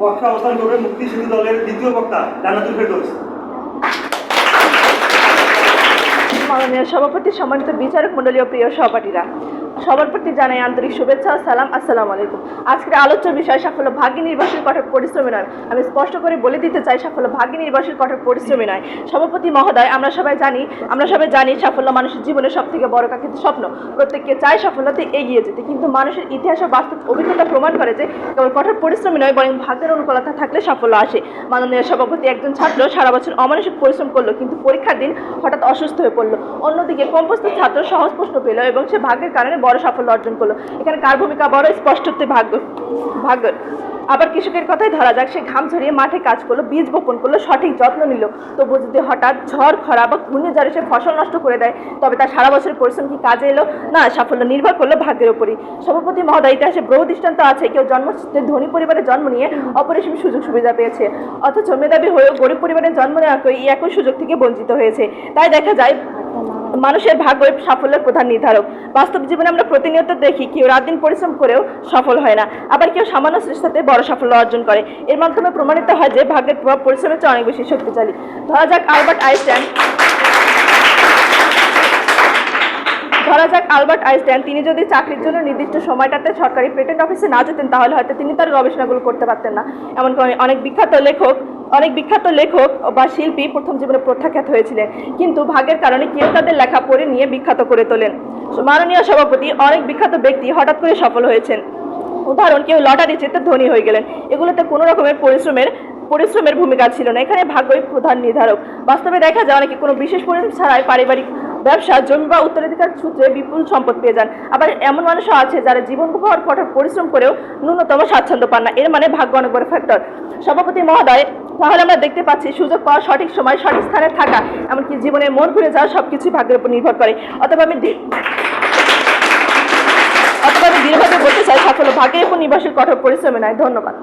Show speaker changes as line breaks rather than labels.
পক্ষে অবস্থান করবে মুক্তি সেতু দলের দ্বিতীয় বক্তা জানাতুল ফেরদৌস।
মাননীয় সভাপতি, সম্মানিত বিচারক মণ্ডলীয় প্রিয় সহপাঠীরা সবার প্রতি জানাই আন্তরিক শুভেচ্ছা সালাম, আসসালামু আলাইকুম। আজকের আলোচ্য বিষয় সাফল্য ভাগ্য নির্বাসীর কঠোর পরিশ্রমী নয়। আমি স্পষ্ট করে বলে দিতে চাই, সাফল্য ভাগ্য নির্বাসীর কঠোর পরিশ্রমী নয়। সভাপতি মহোদয়, আমরা সবাই জানি, আমরা সবাই জানি সাফল্য মানুষের জীবনের সব থেকে বড় কাঙ্ক্ষিত স্বপ্ন। প্রত্যেককে চায় সাফল্যতে এগিয়ে যেতে, কিন্তু মানুষের ইতিহাস ও বাস্তব অভিজ্ঞতা প্রমাণ করে যে কেবল কঠোর পরিশ্রমী নয়, বরং ভাগ্যের অনুকূলতা থাকলে সাফল্য আসে। মাননীয় সভাপতি একজন ছাত্র সারা বছর অমানসিক পরিশ্রম করল, কিন্তু পরীক্ষার দিন হঠাৎ অসুস্থ হয়ে পড়ল। অন্যদিকে কম প্রস্তুত ছাত্র সহজ প্রশ্ন পেল এবং সে ভাগ্যের কারণে বড় সাফল্য অর্জন করল। এখানে কার ভূমিকা বড়? স্পষ্টতে ভাগ্য ভাগ্য। আবার কৃষকের কথাই ধরা যাক, সে ঘাম ঝরিয়ে মাঠে কাজ করল, বীজ বপন করল, সঠিক যত্ন নিল। তবু যদি হঠাৎ ঝড়, খরা বা ঘূর্ণিঝড়ে সে ফসল নষ্ট করে দেয়, তবে তার সারা বছরের পরিশ্রম কি কাজে এলো? না, সাফল্য নির্ভর করল ভাগ্যের উপরই। সভাপতি মহোদয়, ইতিহাসে বহু দৃষ্টান্ত আছে। কেউ জন্ম ধনী পরিবারে জন্ম নিয়ে অপরিসীম সুযোগ সুবিধা পেয়েছে। অথচ মেধাবী হয়েও গরিব পরিবারে জন্ম নেওয়া একই সুযোগ থেকে বঞ্চিত হয়েছে। তাই দেখা যায় মানুষের ভাগ্য সাফল্যের প্রধান নির্ধারক। বাস্তব জীবনে আমরা প্রতিনিয়ত দেখি, কেউ রাত দিন পরিশ্রম করেও সফল হয় না। আবার কেউ সামান্য চেষ্টাতে বড় সাফল্য অর্জন করে। এর মাধ্যমে প্রমাণিত হয় যে ভাগ্যের প্রভাব পরিশ্রমের চেয়ে অনেক বেশি শক্তিশালী। ধরা যাক আলবার্ট আইনস্টাইন। ধরা যাক আলবার্ট আইনস্টাইন। তিনি যদি চাকরির জন্য নির্দিষ্ট সময়টাতে সরকারি পেটেন্ট অফিসে না যেতেন, তাহলে হয়তো তিনি তার গবেষণাগুলো করতে পারতেন না। এমনকি অনেক বিখ্যাত লেখক অনেক বিখ্যাত লেখক বা শিল্পী প্রথম জীবনে প্রত্যাখ্যাত হয়েছিলেন। কিন্তু ভাগ্যের কারণে কেউ তাদের লেখা পড়ে নিয়ে বিখ্যাত করে তোলেন। মাননীয় সভাপতি অনেক বিখ্যাত ব্যক্তি হঠাৎ করে সফল হয়েছেন। উদাহরণ, কেউ লটারি জিতে ধনী হয়ে গেলেন। এগুলোতে কোনো রকমের পরিশ্রমের পরিশ্রমের ভূমিকা ছিল না। এখানে ভাগ্যই প্রধান নির্ধারক। বাস্তবে দেখা যায় অনেকে কোনো বিশেষ পরিশ্রম ছাড়াই পারিবারিক ব্যবসা, জমি বা উত্তরাধিকার সূত্রে বিপুল সম্পদ পেয়ে যান। আবার এমন মানুষও আছে যারা জীবন কঠোর পরিশ্রম করেও ন্যূনতম স্বাচ্ছন্দ্য পান না। এর মানে ভাগ্য অনেক বড় ফ্যাক্টর সভাপতি মহোদয় তাহলে আমরা দেখতে পাচ্ছি সুযোগ পাওয়া সঠিক সময়, সঠিক স্থানে থাকা, এমনকি জীবনের মন ঘুরে যাওয়া সব সবকিছু ভাগ্যের উপর নির্ভর করে। অথবা আমি অথবা আমি দৃঢ়ভাবে বলতে চাই, সাফল্য ভাগ্যের উপর নির্ভরশীল, কঠোর পরিশ্রমে নয়। ধন্যবাদ।